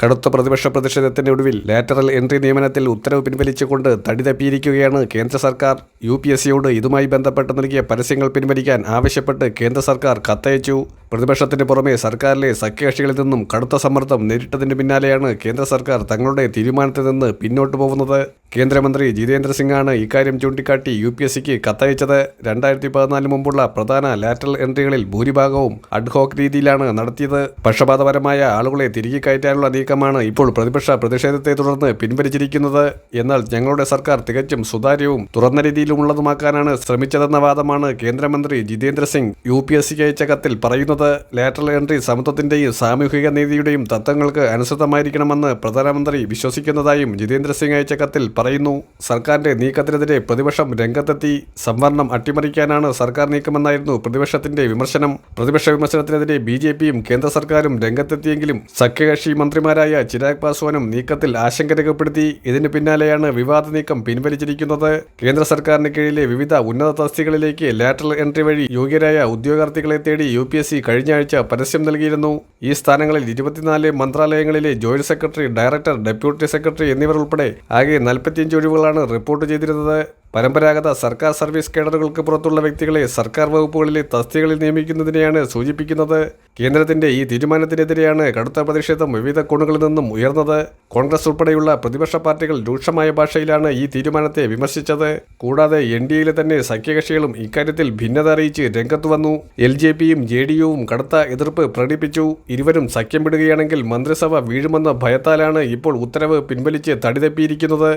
കടുത്ത പ്രതിപക്ഷ പ്രതിഷേധത്തിന്റെ ഒടുവിൽ ലാറ്ററൽ എൻട്രി നിയമനത്തിൽ ഉത്തരവ് പിൻവലിച്ചുകൊണ്ട് തടി തപ്പിയിരിക്കുകയാണ് കേന്ദ്ര സർക്കാർ. യു പി എസ് സിയോട് ഇതുമായി ബന്ധപ്പെട്ട് നൽകിയ പരസ്യങ്ങൾ പിൻവലിക്കാൻ ആവശ്യപ്പെട്ട് കേന്ദ്ര സർക്കാർ കത്തയച്ചു. പ്രതിപക്ഷത്തിന് പുറമെ സർക്കാരിലെ സഖ്യകക്ഷികളിൽ നിന്നും കടുത്ത സമ്മർദ്ദം നേരിട്ടതിന് പിന്നാലെയാണ് കേന്ദ്ര സർക്കാർ തങ്ങളുടെ തീരുമാനത്തിൽ നിന്ന് പിന്നോട്ടു പോകുന്നത്. കേന്ദ്രമന്ത്രി ജിതേന്ദ്ര സിംഗാണ് ഇക്കാര്യം ചൂണ്ടിക്കാട്ടി യു പി എസ് സിക്ക് കത്തയച്ചത്. രണ്ടായിരത്തി പതിനാല് മുമ്പുള്ള പ്രധാന ലാറ്ററൽ എൻട്രികളിൽ ഭൂരിഭാഗവും അഡ്ഹോക്ക് രീതിയിലാണ് നടത്തിയത്. പക്ഷപാതപരമായ ആളുകളെ തിരികെ കയറ്റാനുള്ള നീക്കമാണ് ഇപ്പോൾ പ്രതിപക്ഷ പ്രതിഷേധത്തെ തുടർന്ന് പിൻവലിച്ചിരിക്കുന്നത്. എന്നാൽ ഞങ്ങളുടെ സർക്കാർ തികച്ചും സുതാര്യവും തുറന്ന രീതിയിലുമുള്ളതുമാക്കാനാണ് ശ്രമിച്ചതെന്ന വാദമാണ് കേന്ദ്രമന്ത്രി Jitendra Singh U P S സിക്ക് അയച്ച കത്തിൽ പറയുന്നത്. ലാറ്ററൽ എൻട്രി സമത്വത്തിന്റെയും സാമൂഹിക നീതിയുടെയും തത്വങ്ങൾക്ക് അനുസൃതമായിരിക്കണമെന്ന് പ്രധാനമന്ത്രി വിശ്വസിക്കുന്നതായും ജിതേന്ദ്ര സിംഗ് അയച്ച കത്തിൽ പറയുന്നു. സർക്കാരിന്റെ നീക്കത്തിനെതിരെ പ്രതിപക്ഷം രംഗത്തെത്തി സംവരണം അട്ടിമറിക്കാനാണ് സർക്കാർ നീക്കമെന്നായിരുന്നു പ്രതിപക്ഷത്തിന്റെ വിമർശനം. പ്രതിപക്ഷ വിമർശനത്തിനെതിരെ ബി ജെ പിയും കേന്ദ്ര സർക്കാരും രംഗത്തെത്തിയെങ്കിലും സഖ്യകക്ഷി മന്ത്രിമാരായ ചിരാഗ് പാസ്വാനും നീക്കത്തിൽ ആശങ്ക രേഖപ്പെടുത്തി. ഇതിന് പിന്നാലെയാണ് വിവാദ നീക്കം പിൻവലിച്ചിരിക്കുന്നത്. കേന്ദ്ര സർക്കാരിന് കീഴിലെ വിവിധ ഉന്നത തസ്തികളിലേക്ക് ലാറ്ററൽ എൻട്രി വഴി യോഗ്യരായ ഉദ്യോഗാർത്ഥികളെ തേടി യു പി എസ് സി കഴിഞ്ഞ ആഴ്ച പരസ്യം നൽകിയിരുന്നു. ഈ സ്ഥാനങ്ങളിൽ ഇരുപത്തിനാല് മന്ത്രാലയങ്ങളിലെ joint secretary director deputy secretary എന്നിവർ ഉൾപ്പെടെ ആകെ നാൽപ്പത്തിയഞ്ച് ഒഴിവുകളാണ് റിപ്പോർട്ട് ചെയ്തിരുന്നത്. പരമ്പരാഗത സർക്കാർ സർവീസ് കേഡറുകൾക്ക് പുറത്തുള്ള വ്യക്തികളെ സർക്കാർ വകുപ്പുകളിലെ തസ്തികകളിൽ നിയമിക്കുന്നതിനെയാണ് സൂചിപ്പിക്കുന്നത്. കേന്ദ്രത്തിന്റെ ഈ തീരുമാനത്തിനെതിരെയാണ് കടുത്ത പ്രതിഷേധം വിവിധ കോണുകളിൽ നിന്നും ഉയർന്നത്. കോൺഗ്രസ് ഉൾപ്പെടെയുള്ള പ്രതിപക്ഷ പാർട്ടികൾ രൂക്ഷമായ ഭാഷയിലാണ് ഈ തീരുമാനത്തെ വിമർശിച്ചത്. കൂടാതെ എൻ ഡി എയിലെ തന്നെ സഖ്യകക്ഷികളും ഇക്കാര്യത്തിൽ ഭിന്നത അറിയിച്ച് രംഗത്ത് വന്നു. എൽ ജെ പിയും ജെ ഡി യുവും കടുത്ത എതിർപ്പ് പ്രകടിപ്പിച്ചു. ഇരുവരും സഖ്യം വിടുകയാണെങ്കിൽ മന്ത്രിസഭ വീഴുമെന്ന ഭയത്താലാണ് ഇപ്പോൾ ഉത്തരവ് പിൻവലിച്ച് തടിതപ്പിയിരിക്കുന്നത്.